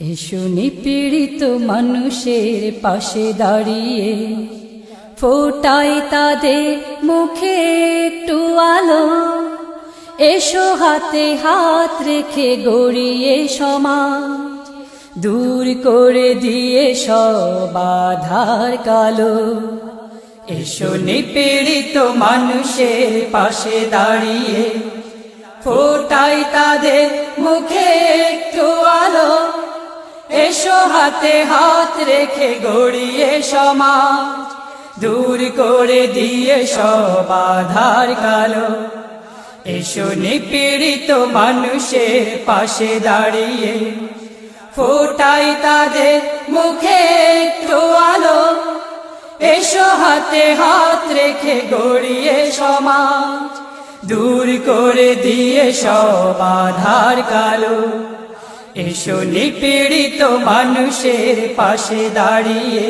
এসো নিপীড়িত মানুষের পাশে দাঁড়িয়ে, ফোটাই তাদের মুখে একটু আলো। এসো হাতে হাত রেখে গড়িয়ে সমাজ, দূর করে দিয়ে সব আধার কালো। এসো নিপীড়িত মানুষের পাশে দাঁড়িয়ে, ফোটাই তাদের মুখে একটু আলো। এসো হাতে হাত রেখে গড়িয়ে সমাজ, দূর করে দিয়ে সব আধার কালো। এসো নিপীড়িত মানুষের পাশে দাঁড়িয়ে, ফোটাই তাদের মুখে একটু আলো। এসো হাতে হাত রেখে গড়িয়ে সমাজ, দূর করে দিয়ে সব আধার কালো। এসো নিপীড়িত মানুষের পাশে দাঁড়িয়ে।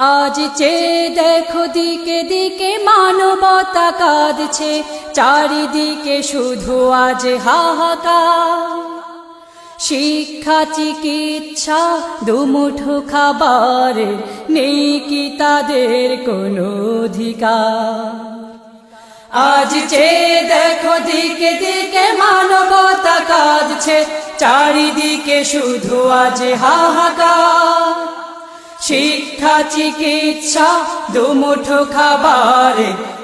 আজ চে দেখো দিকে দিকে মানবতা কাঁদছে, চারিদিকে শুধু আজ হাহাকার। শিক্ষা, চিকিৎসা, দুমুঠো খাবার, নেই কি তাদের কোনো অধিকার। আজ চেয়ে দেখো দিকে দিকে মানবতা কাঁদছে, চারিদিকে শুধু আজ হাহাকার। শিক্ষা, চিকিৎসা, দুমুঠো খাবার,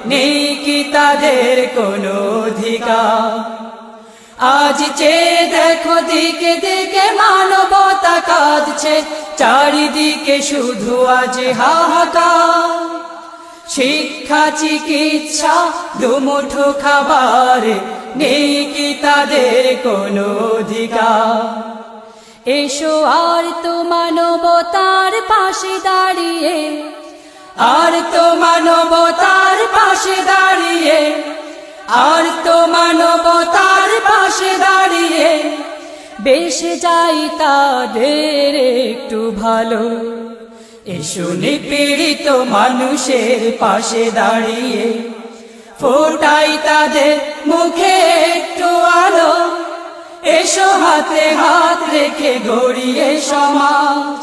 নেই কি তাদের কোনো অধিকার। আজ চেয়ে দেখো দিকে দিকে মানবতা কাঁদছে, চারিদিকে শুধু আজ হাহাকার। শিক্ষা, চিকিৎসা, দুমুঠো খাবার নেই কি তাদের কোনো অধিকার। এসো আর তো মানবতার পাশে দাঁড়িয়ে, আর তো মানবতার পাশে দাঁড়িয়ে, আর তো মানবতার পাশে দাঁড়িয়ে, বেশ যাই তাদের একটু ভালো। এসো নিপীড়িত মানুষের পাশে দাঁড়িয়ে, ফোটাই তাদের মুখে একটু আলো। এসো হাতে হাত রেখে গড়িয়ে সমাজ,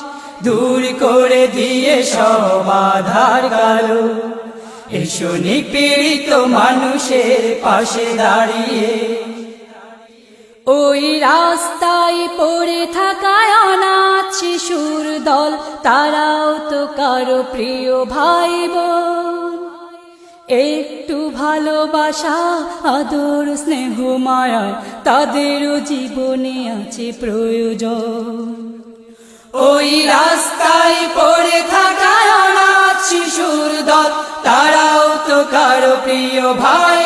দূর করে দিয়ে সব আধার কালো। এসো নিপীড়িত মানুষের পাশে দাঁড়িয়ে ওই রাস্তায় পড়ে থাকায় অনাথ শিশুর দল, তারাও তো কারও প্রিয় ভাই বোন একটু ভালোবাসা, আদর, স্নেহ, মায়া, তাদেরও জীবনে আছে প্রয়োজন। ওই রাস্তায় পড়ে থাকা অনাথ শিশুর দল, তারাও তো কারও প্রিয় ভাই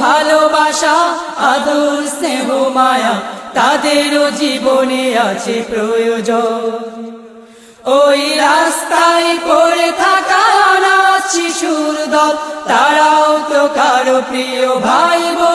ভালোবাসা, আদর, স্নেহ, মায়া, তাদেরও জীবনে আছে প্রয়োজন। ওই রাস্তায় পড়ে থাকা অনাথ শিশুর দল, তারাও তো কারও প্রিয় ভাই বোন।